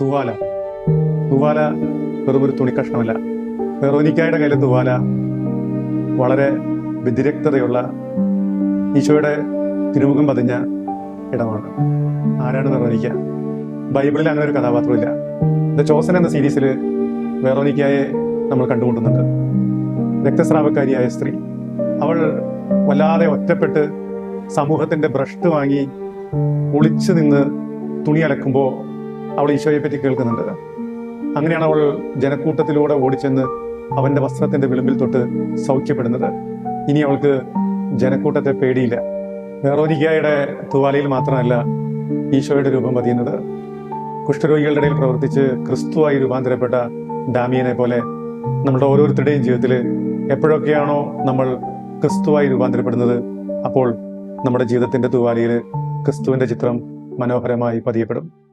തൂവാല. തൂവാല വെറും ഒരു തുണിക്കഷ്ണമല്ല വെറോനിക്കായുടെ കയ്യിലെ തൂവാല വളരെ വ്യതിരക്തതയുള്ള ഈശോയുടെ തിരുമുഖം പതിഞ്ഞ ഇടമാണ്. ആരാണ് വെറോനിക്ക ബൈബിളിൽ അങ്ങനെ ഒരു കഥാപാത്രമില്ല. ദ ചോസൻ എന്ന സീരീസിൽ വെറോനിക്കയെ നമ്മൾ കണ്ടുകൊണ്ടുന്നുണ്ട് രക്തസ്രാവക്കാരിയായ സ്ത്രീ. അവൾ വല്ലാതെ ഒറ്റപ്പെട്ട് സമൂഹത്തിന്റെ ഭ്രഷ്ട് വാങ്ങി ഒളിച്ചു നിന്ന് തുണി അലക്കുമ്പോൾ അവൾ ഈശോയെ പറ്റി കേൾക്കുന്നുണ്ട്. അങ്ങനെയാണ് അവൾ ജനക്കൂട്ടത്തിലൂടെ ഓടിച്ചെന്ന് അവന്റെ വസ്ത്രത്തിന്റെ വിളിമ്പിൽ തൊട്ട് സൗഖ്യപ്പെടുന്നത്. ഇനി അവൾക്ക് ജനക്കൂട്ടത്തെ പേടിയില്ല. വേറൊരിക്കയുടെ തുവാലയിൽ മാത്രമല്ല ഈശോയുടെ രൂപം പതിയുന്നത്. കുഷ്ഠരോഗികളുടെ ഇടയിൽ പ്രവർത്തിച്ച് ക്രിസ്തുവായി രൂപാന്തരപ്പെട്ട ഡാമിയനെ പോലെ നമ്മുടെ ഓരോരുത്തരുടെയും ജീവിതത്തിൽ എപ്പോഴൊക്കെയാണോ നമ്മൾ ക്രിസ്തുവായി രൂപാന്തരപ്പെടുന്നത് അപ്പോൾ നമ്മുടെ ജീവിതത്തിന്റെ തൂവാലയിൽ ക്രിസ്തുവിന്റെ ചിത്രം മനോഹരമായി പതിയപ്പെടും.